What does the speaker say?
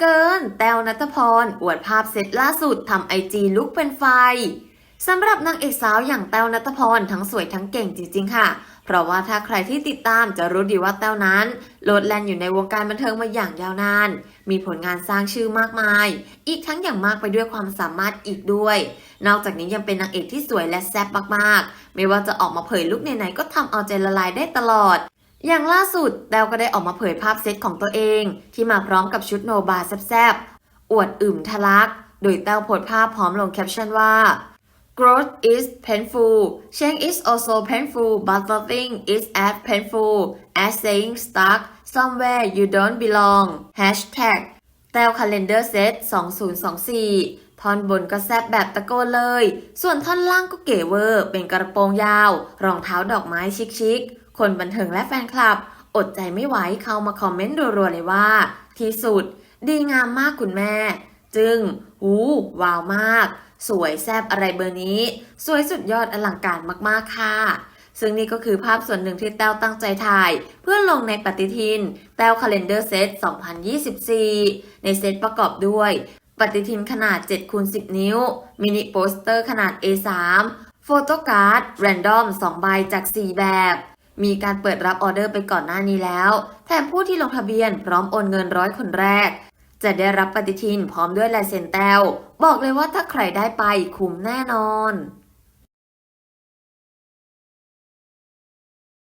เกิน แต้วนัทพร อวดภาพเซตล่าสุดทำไอจีลุกเป็นไฟสำหรับนางเอกสาวอย่างแต้วนัทพรทั้งสวยทั้งเก่งจริง ๆ ค่ะ เพราะว่าถ้าใครที่ติดตามจะรู้ดีว่าแต้วนั้น โลดแล่นอยู่ในวงการบันเทิงมาอย่างยาวนาน มีผลงานสร้างชื่อมากมาย อีกทั้งอย่างมากไปด้วยความสามารถอีกด้วย นอกจากนี้ยังเป็นนางเอกที่สวยและแซ่บมากๆ ไม่ว่าจะออกมาเผยลุคไหนๆก็ทำเอาใจละลายได้ตลอด อย่างล่าสุดแต้วก็ได้ออกมาเผยภาพเซตของตัวเอง ที่มาพร้อมกับชุดโนบาแซบๆ อวดอึมทะลัก โดยแต้วโพสภาพพร้อมลงแคปชั่นว่า Growth is painful change is also painful but nothing is as painful as staying stuck somewhere you don't belong hashtag แต้ว calendar set 2024 ท่อนบนก็แซบแบบตะโกนเลย ส่วนท่อนล่างก็เก๋เวอร์ เป็นกระโปรงยาว รองเท้าดอกไม้ชิคๆ คนบันเทิงและแฟนคลับ อดใจไม่ไหวเข้ามาคอมเมนต์รัวๆเลยว่า ที่สุด ดีงามมากคุณแม่ จึงหูว้าวมาก สวยแซบอะไรเบอร์นี้ สวยสุดยอดอลังการมากๆค่ะซึ่งนี่ก็คือภาพส่วนหนึ่งที่แต้วตั้งใจถ่าย เพื่อลงในปฏิทิน แต้ว Calendar Set 2024 ในเซตประกอบด้วย ปฏิทินขนาด7คูณ10 นิ้ว มินิโปสเตอร์ขนาด A3 โฟโต้การ์ด แรนดอม 2 ใบจาก 4 แบบ มีการเปิดรับออเดอร์ไปก่อนหน้านี้แล้ว แถมผู้ที่ลงทะเบียนพร้อมโอนเงินร้อยคนแรก จะได้รับปฏิทินพร้อมด้วยลายเซ็นแต้ว บอกเลยว่าถ้าใครได้ไปคุ้มแน่นอน